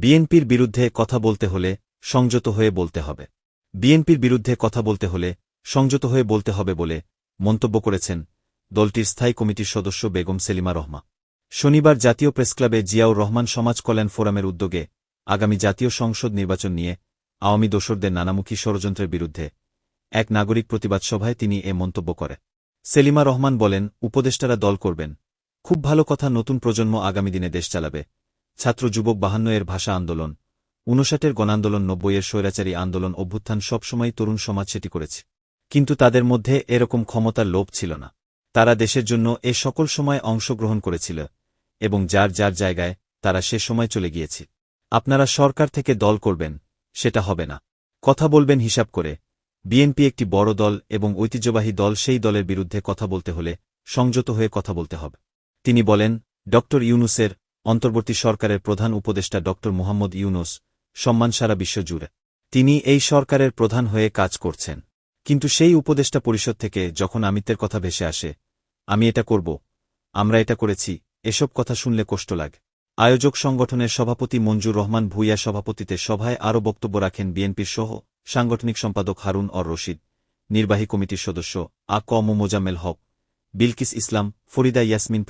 বিএনপির বিরুদ্ধে কথা বলতে হলে সংযত হয়ে বলতে হবে। বিএনপির বিরুদ্ধে কথা বলতে হলে সংযত হয়ে বলতে হবে বলে মন্তব্য করেছেন দলটির স্থায়ী কমিটির সদস্য বেগম সেলিমা রহমা শনিবার জাতীয় প্রেসক্লাবে জিয়াউর রহমান সমাজ কল্যাণ ফোরামের উদ্যোগে আগামী জাতীয় সংসদ নির্বাচন নিয়ে আওয়ামী দোসরদের নানামুখী ষড়যন্ত্রের বিরুদ্ধে এক নাগরিক প্রতিবাদ সভায় তিনি এ মন্তব্য করে সেলিমা রহমান বলেন, উপদেষ্টারা দল করবেন। খুব ভালো কথা নতুন প্রজন্ম আগামী দিনে দেশ চালাবে। ছাত্র যুবক বাহান্ন এর ভাষা আন্দোলন উনষাটের গণান্দোলন, নব্বইয়ের স্বৈরাচারী আন্দোলন অভ্যুত্থান সবসময় তরুণ সমাজ সেটি করেছে। কিন্তু তাদের মধ্যে এরকম ক্ষমতার লোভ ছিল না। তারা দেশের জন্য এ সকল সময় অংশগ্রহণ করেছিল এবং যার যার জায়গায় তারা সে সময় চলে গিয়েছে। আপনারা সরকার থেকে দল করবেন, সেটা হবে না। কথা বলবেন হিসাব করে। বিএনপি একটি বড় দল এবং ঐতিহ্যবাহী দল সেই দলের বিরুদ্ধে কথা বলতে হলে সংযত হয়ে কথা বলতে হবে। তিনি বলেন ড ইউনুসের অন্তর্বর্তী সরকারের প্রধান উপদেষ্টা ড. মোহাম্মদ ইউনুস, সম্মান সারা বিশ্ব জুড়ে। তিনি এই সরকারের প্রধান হয়ে কাজ করছেন। কিন্তু সেই উপদেষ্টা পরিষদ থেকে যখন আমিত্বের কথা ভেসে আসে, আমি এটা করব, আমরা এটা করেছি, এসব কথা শুনলে কষ্ট লাগে। আয়োজক সংগঠনের সভাপতি মঞ্জুর রহমান ভূঁইয়া সভাপতিতে সভায় আরও বক্তব্য রাখেন বিএনপির সহ সাংগঠনিক সম্পাদক হারুন অর রশিদ, নির্বাহী কমিটির সদস্য আ ক মো মোজাম্মেল হক, বিলকিস ইসলাম, ফরিদা ইয়াসমিন